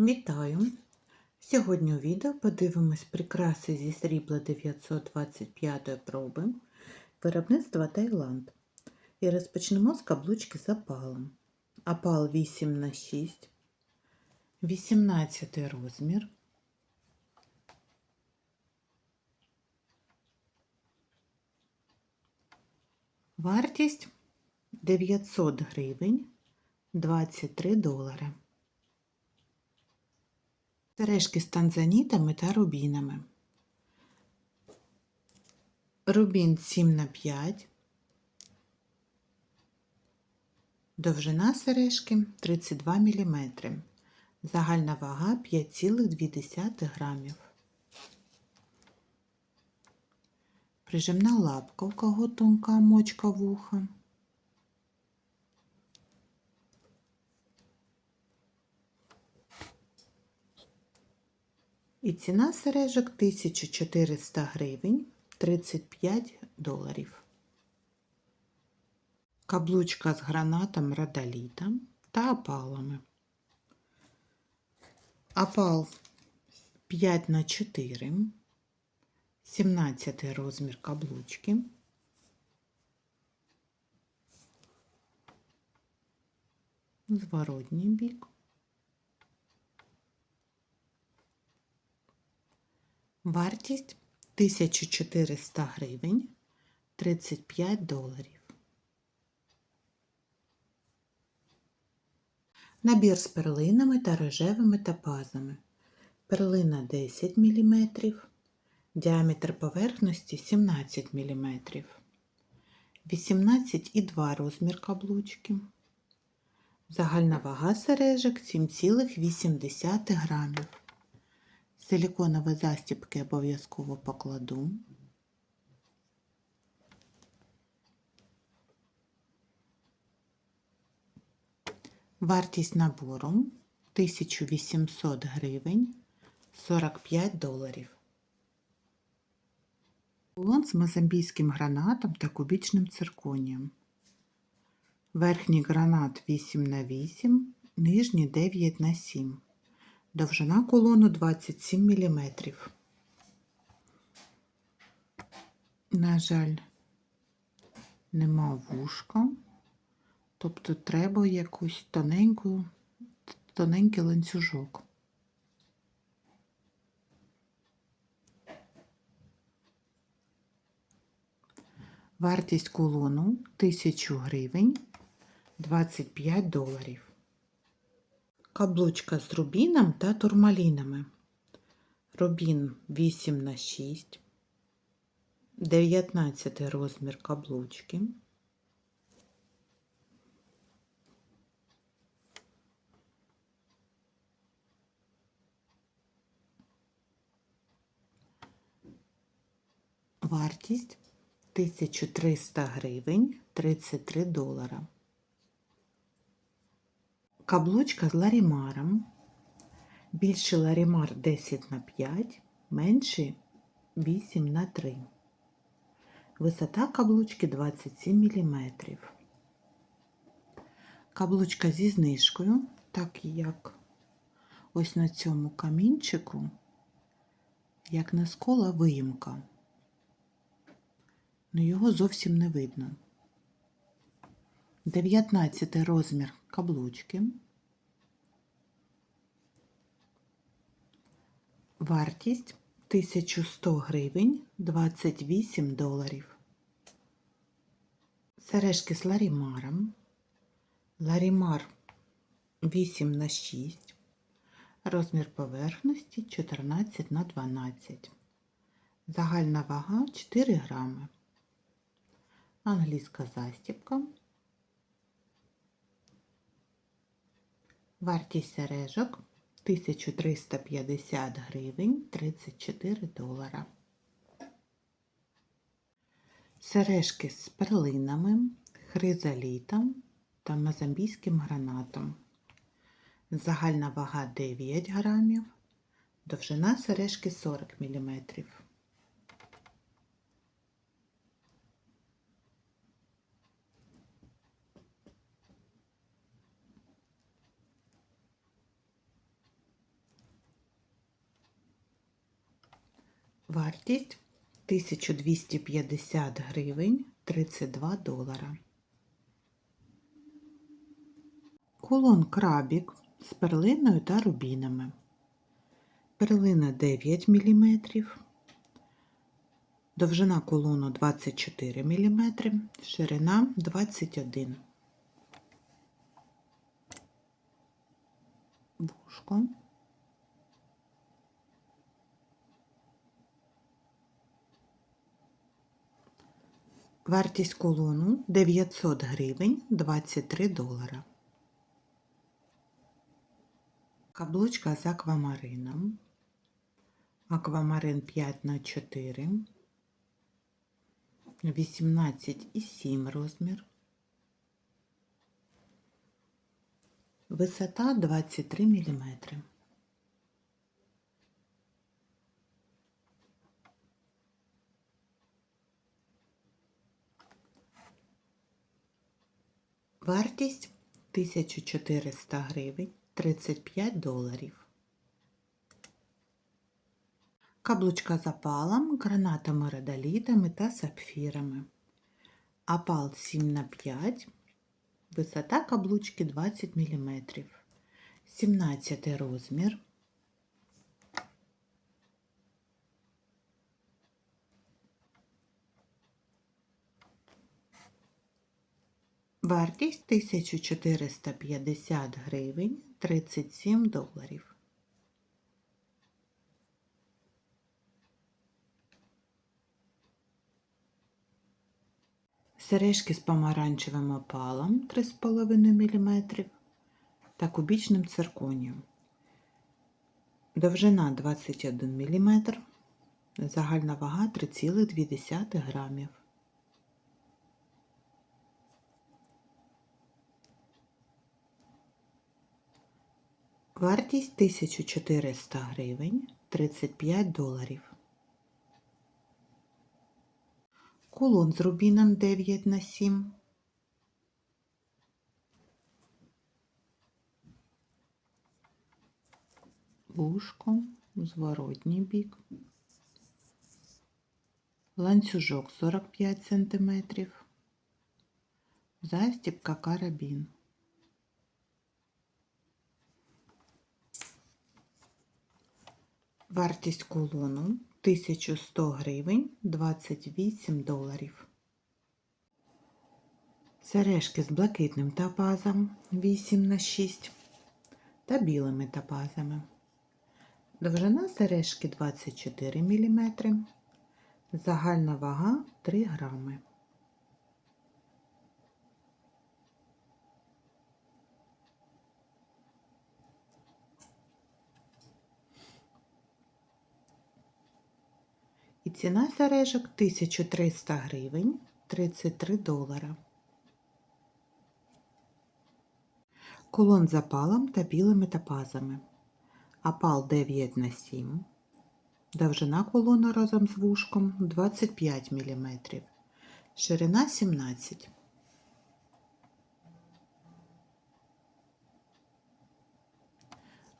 Вітаю! Сьогодні у відео подивимось прикраси зі срібла 925 проби виробництва Таїланд. І розпочнемо з каблучки з опалом. Опал 8 на 6 18 розмір. Вартість 900 гривень 23 долари. Сережки з танзанітами та рубінами. Рубін 7 на 5. Довжина сережки 32 мм. Загальна вага 5,2 грамів. Прижимна лапка, у кого тонка мочка вуха. І ціна сережок 1400 гривень 35 доларів. Каблучка з гранатом радоліта та опалами. Опал 5 на 4 17 розмір каблучки. Зворотній бік. Вартість 1400 гривень 35 доларів. Набір з перлинами та рожевими топазами. Перлина 10 мм, діаметр поверхності 17 мм, 18,2 розмір каблучки. Загальна вага сережок 7,8 грамів. Силіконові застібки обов'язково покладу. Вартість набору 1800 гривень 45 доларів. Кулон з мозамбійським гранатом та кубічним цирконієм. Верхній гранат 8 на 8, нижній 9 на 7. Довжина колону 27 мм. На жаль, нема вушка, тобто треба якусь тоненьку, тоненький ланцюжок. Вартість колону 1000 гривень 25 доларів. Каблучка з рубіном та турмалінами. Рубін 8 на 6, 19 розмір каблучки. Вартість 1300 гривень 33 долара. Каблучка з ларімаром. Більший ларімар 10 на 5, менший 8 на 3. Висота каблучки 27 мм. Каблучка зі знижкою, так як ось на цьому камінчику, як на скола виїмка. Ну його зовсім не видно. 19 розмір каблучки. Вартість 1100 гривень 28 доларів. Сережки з ларімаром. Ларімар 8 на 6. Розмір поверхності 14 на 12. Загальна вага 4 грами. Англійська застібка. Вартість сережок 1350 гривень 34 долара. Сережки з перлинами, хризалітом та мозамбійським гранатом. Загальна вага 9 грамів, довжина сережки 40 мм. Вартість 1250 гривень 32 долара. Кулон крабік з перлиною та рубінами. Перлина 9 мм, довжина кулону 24 мм, ширина 21 Вушко. Вартість кулону 900 гривень 23 долара. Каблучка з аквамарином. Аквамарин 5 на 4 18,7 розмір. Висота 23 мм. Вартість 1400 гривень 35 доларів. Каблучка з опалом, гранатами радолітами та сапфірами. Опал 7 на 5 Висота каблучки 20 мм. 17 розмір. Вартість 1450 гривень 37 доларів. Сережки з помаранчевим опалом 3,5 мм та кубічним цирконієм. Довжина 21 мм, загальна вага 3,2 грамів. Вартість 1400 гривень 35 доларів. Кулон з рубіном 9 на 7. Вушко, зворотній бік. Ланцюжок 45 см. Застібка карабін. Вартість кулону 1100 гривень 28 доларів. Сережки з блакитним топазом 8 на 6 та білими топазами. Довжина сережки 24 мм. Загальна вага 3 грами. Ціна сережок 1300 гривень 33 долара. Кулон з опалом та білими топазами. Опал 9 на 7. Довжина кулона разом з вушком 25 мм. Ширина 17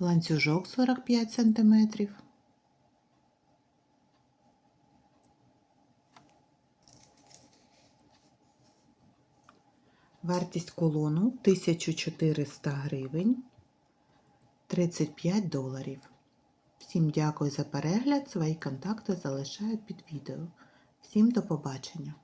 Ланцюжок 45 см. Вартість колону 1400 гривень 35 доларів. Всім дякую за перегляд. Свої контакти залишаю під відео. Всім до побачення!